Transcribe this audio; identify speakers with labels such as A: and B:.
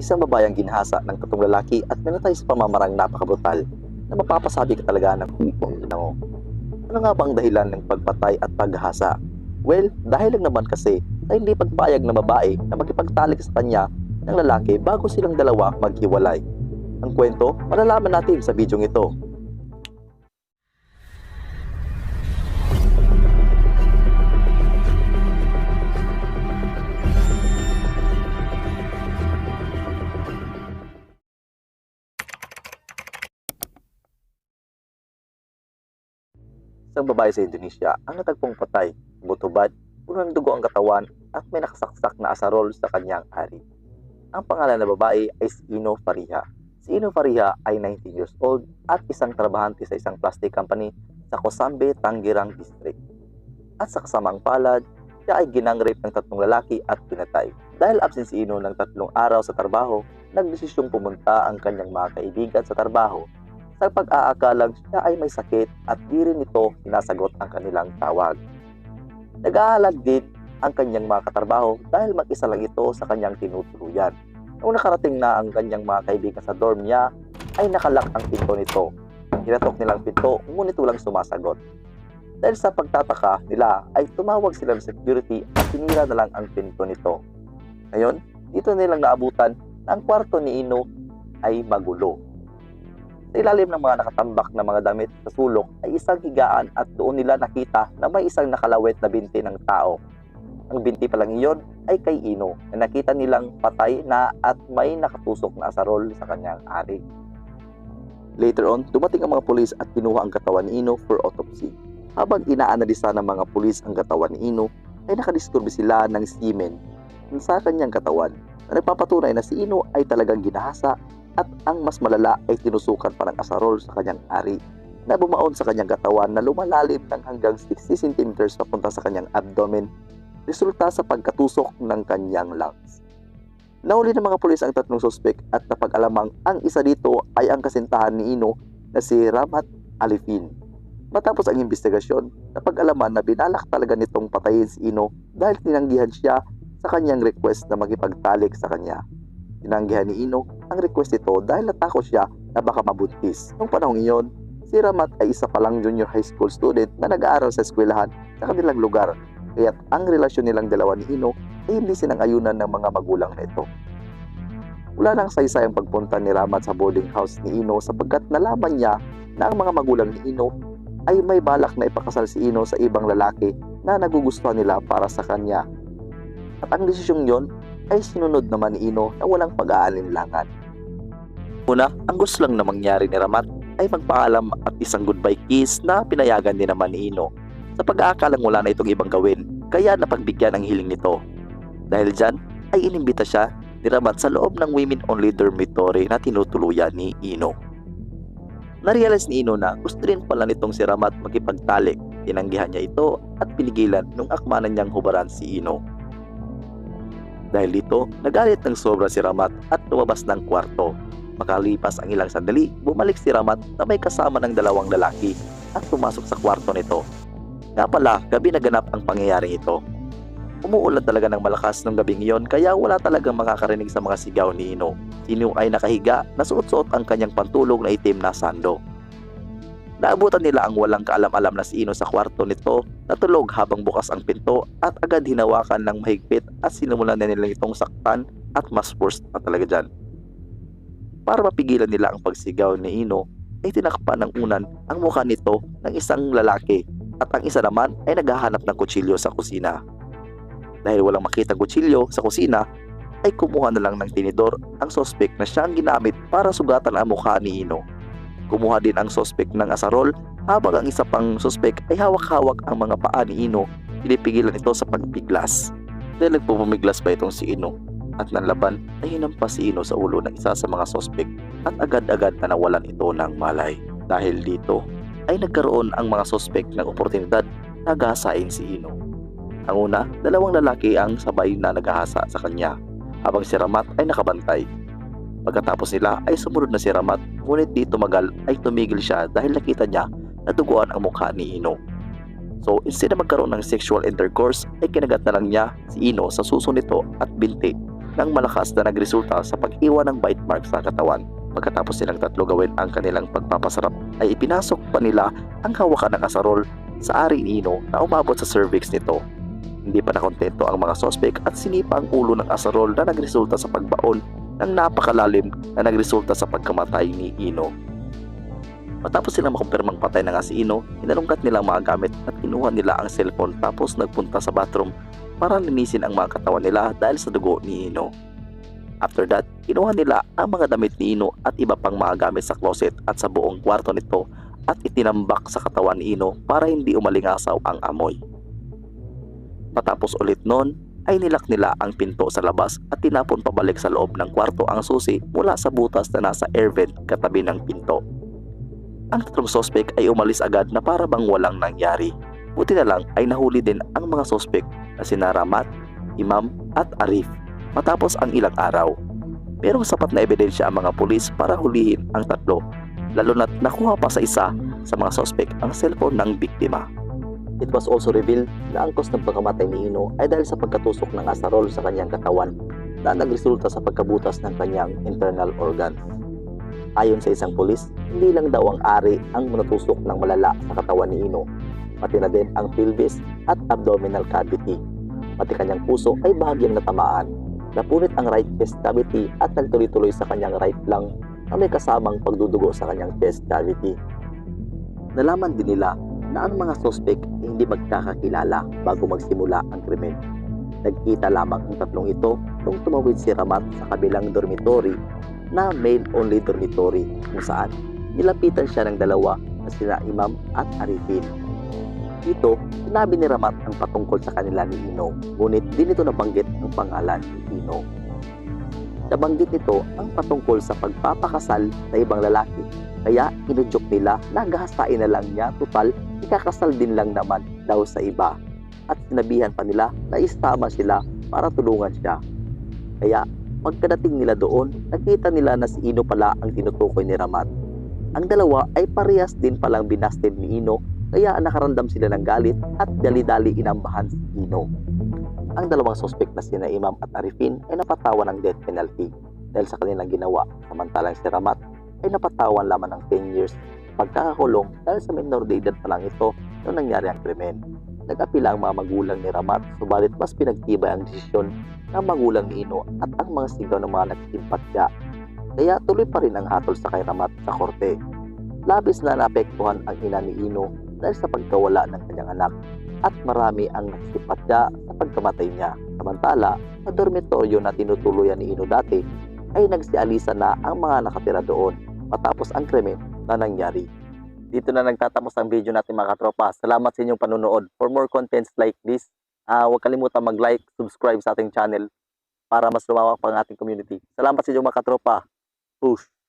A: isang babayang ginhasa ng tatlong lalaki at minatay sa pamamarang napakabrutal na mapapasabi ka talaga ng kung na. Ano nga bang dahilan ng pagpatay at paghasa? Well, dahil lang naman kasi sa hindi pagpayag ng babae na makipagtalik sa kanya ng lalaki bago silang dalawa maghiwalay. Ang kwento, malalaman natin sa bidyong ito. Isang babae sa Indonesia ang natagpong patay, butubad, puno ng dugo ang katawan at may nakasaksak na asarol sa kanyang ari. Ang pangalan ng babae ay si Ino Fariha. Si Ino Fariha ay 19 years old at isang trabahante sa isang plastic company sa Kosambe, Tanggerang District. At sa kasamang palad, siya ay ginangrape ng tatlong lalaki at pinatay. Dahil absent si Ino ng tatlong araw sa trabaho, nagdesisyong pumunta ang kanyang mga kaibigan sa trabaho sa pag-aakalang siya ay may sakit at di rin ito sinasagot ang kanilang tawag. Nag-aalag din ang kanyang mga katrabaho dahil mag-isa lang ito sa kanyang tinutuluyan. Nung nakarating na ang kanyang mga kaibigan sa dorm niya, ay nakalak ang pinto nito. Hinatok nilang pinto, ngunit walang sumasagot. Dahil sa pagtataka nila ay tumawag sila ng security at sinira na lang ang pinto nito. Ngayon, dito nilang naabutan na ang kwarto ni Ino ay magulo. Ilalim ng mga nakatambak na mga damit sa sulok ay isang higaan at doon nila nakita na may isang nakalawit na binti ng tao. Ang binti pa lang iyon ay kay Ino na nakita nilang patay na at may nakatusok na asarol sa kanyang ari. Later on, dumating ang mga pulis at kinuha ang katawan ni Ino for autopsy. Habang inaanalisa ng mga pulis ang katawan ni Ino, ay nakadisturbe sila ng semen sa kanyang katawan na nagpapatunay na si Ino ay talagang ginahasa at ang mas malala ay tinusukan pa ng asarol sa kanyang ari na bumaon sa kanyang katawan na lumalalim ng hanggang 60 cm papunta sa kanyang abdomen resulta sa pagkatusok ng kanyang lungs. Nahuli ng mga pulis ang tatlong suspek at napag-alamang ang isa dito ay ang kasintahan ni Ino na si Ramat Alifin. Matapos ang investigasyon, napag-alaman na binalak talaga nitong patayin si Ino dahil tinanggihan siya sa kanyang request na magipagtalik sa kanya. Tinanggihan ni Ino ang request nito dahil natakot siya na baka mabuntis. Noong panahong iyon, si Ramat ay isa pa lang junior high school student na nag-aaral sa eskwelahan sa kanilang lugar. Kaya't ang relasyon nilang dalawa ni Ino ay hindi sinang-ayunan ng mga magulang nito. Wala nang saysay ang pagpunta ni Ramat sa boarding house ni Ino sapagkat nalaman niya na ang mga magulang ni Ino ay may balak na ipakasal si Ino sa ibang lalaki na nagugustuhan nila para sa kanya. At ang desisyong yon ay sinunod naman ni Ino na walang pag-aalinlangan. Una, ang gusto lang na mangyari ni Ramat ay magpaalam at isang goodbye kiss na pinayagan din naman ni Ino. Sa pag-aakalang wala na itong ibang gawin, kaya napagbigyan ang hiling nito. Dahil dyan, ay inimbita siya ni Ramat sa loob ng women-only dormitory na tinutuluyan ni Ino. Narealize ni Ino na gusto rin pala nitong si Ramat magipagtalik. Tinanggihan niya ito at pinigilan nung akmanan niyang hubaran si Ino. Dahil dito, nagalit ng sobra si Ramat at lumabas ng kwarto. Makalipas ang ilang sandali, bumalik si Ramat na may kasama ng dalawang lalaki at pumasok sa kwarto nito. Nga pala, gabi naganap ang pangyayaring ito. Umuulan talaga ng malakas ng gabing iyon kaya wala talagang makakarinig sa mga sigaw ni Ino. Sino ay nakahiga na suot-suot ang kanyang pantulog na itim na sando. Naabutan nila ang walang kaalam-alam na si Ino sa kwarto nito na tulog habang bukas ang pinto at agad hinawakan ng mahigpit at sinimulan na nila itong saktan at mas worst pa talaga dyan. Para mapigilan nila ang pagsigaw ni Ino ay tinakpan ng unan ang mukha nito ng isang lalaki at ang isa naman ay naghahanap ng kutsilyo sa kusina. Dahil walang makitang kutsilyo sa kusina, ay kumuha na lang ng tinidor ang sospek na siyang ginamit para sugatan ang mukha ni Ino. Kumuha din ang sospek ng asarol habang ang isa pang sospek ay hawak-hawak ang mga paa ni Ino. Pinipigilan ito sa pagpiglas. Dahil nagpupumiglas pa itong si Ino at nanlaban ay hinampas si Ino sa ulo ng isa sa mga sospek at agad-agad na nawalan ito ng malay. Dahil dito ay nagkaroon ang mga sospek ng oportunidad na gasain si Ino. Ang una, dalawang lalaki ang sabay na naghahasa sa kanya habang si Ramat ay nakabantay. Pagkatapos nila ay sumunod na si Ramat ngunit di tumagal ay tumigil siya dahil nakita niya na duguan ang mukha ni Ino. So instead na magkaroon ng sexual intercourse ay kinagat na lang niya si Ino sa suso nito at binti ng malakas na nagresulta sa pag-iwan ng bite mark sa katawan. Pagkatapos silang tatlo gawin ang kanilang pagpapasarap ay ipinasok pa nila ang hawakan ng asarol sa ari ni Ino na umabot sa cervix nito. Hindi pa nakontento ang mga sospek at sinipa ang ulo ng asarol na nagresulta sa pagbaon ng napakalalim na nagresulta sa pagkamatay ni Ino. Matapos silang makumpirmang patay na nga si Ino, hinalungkat nila ang mga gamit at kinuha nila ang cellphone tapos nagpunta sa bathroom para linisin ang mga katawan nila dahil sa dugo ni Ino. After that, kinuha nila ang mga damit ni Ino at iba pang mga gamit sa closet at sa buong kwarto nito at itinambak sa katawan ni Ino para hindi umalingasaw ang amoy. Matapos ulit nun, ay nilak nila ang pinto sa labas at tinapon pabalik sa loob ng kwarto ang susi mula sa butas na nasa air vent katabi ng pinto. Ang tatlong sospek ay umalis agad na para bang walang nangyari. Buti na lang ay nahuli din ang mga sospek na sina Ramat, Imam at Arif matapos ang ilang araw. Pero sapat na ebidensya ang mga pulis para hulihin ang tatlo lalo na't nakuha pa sa isa sa mga sospek ang cellphone ng biktima. It was also revealed na ang cause ng pagkamatay ni Ino ay dahil sa pagkatusok ng asarol sa kanyang katawan na nagresulta sa pagkabutas ng kanyang internal organs. Ayon sa isang pulis, hindi lang daw ang ari ang manatusok ng malala sa katawan ni Ino, pati na din ang pelvis at abdominal cavity. Pati kanyang puso ay bahagyang natamaan. Napunit ang right chest cavity at nagtuloy-tuloy sa kanyang right lung na may kasamang pagdudugo sa kanyang chest cavity. Nalaman din nila na ang mga sospek hindi magkakakilala bago magsimula ang krimen. Nagkita lamang ang tatlong ito nung tumawid si Ramat sa kabilang dormitory na male-only dormitory kung saan nilapitan siya ng dalawa na sina Imam at Arifin. Dito, sinabi ni Ramat ang patungkol sa kanila ni Ino, ngunit di nito nabanggit ang pangalan ni Ino. Nabanggit nito ang patungkol sa pagpapakasal sa ibang lalaki, kaya inudyok nila na gahasain na lang niya total ikakasal din lang naman daw sa iba. At sinabihan pa nila na istama sila para tulungan siya. Kaya pagkadating nila doon, nakita nila na si Ino pala ang tinutukoy ni Ramat. Ang dalawa ay parehas din palang binasted ni Ino kaya nakaramdam sila ng galit at dali-dali inambahan si Ino. Ang dalawang sospek na sina Imam at Arifin ay napatawan ng death penalty dahil sa kanilang ginawa samantalang si Ramat ay napatawan lamang ng 10 years pagkakakulong dahil sa minor de edad pa lang ito nung nangyari ang krimen. Nag-apila ang mga magulang ni Ramat subalit mas pinagtibay ang desisyon ng magulang ni Ino at ang mga sigaw ng mga nagsimpatya. Kaya tuloy pa rin ang hatol sa kay Ramat sa korte. Labis na naapektuhan ang ina ni Ino dahil sa pagkawala ng kanyang anak at marami ang nagsipatya sa pagkamatay niya. Samantala, sa dormitoryo na tinutuluyan ni Ino dati ay nagsialisa na ang mga nakatira doon matapos ang krimen na nangyari. Dito na nagtatapos ang video natin mga katropa. Salamat sa inyong panunood. For more contents like this, ah huwag kalimutan mag-like, subscribe sa ating channel para mas lumawak pa ang ating community. Salamat sa inyong mga katropa. Push!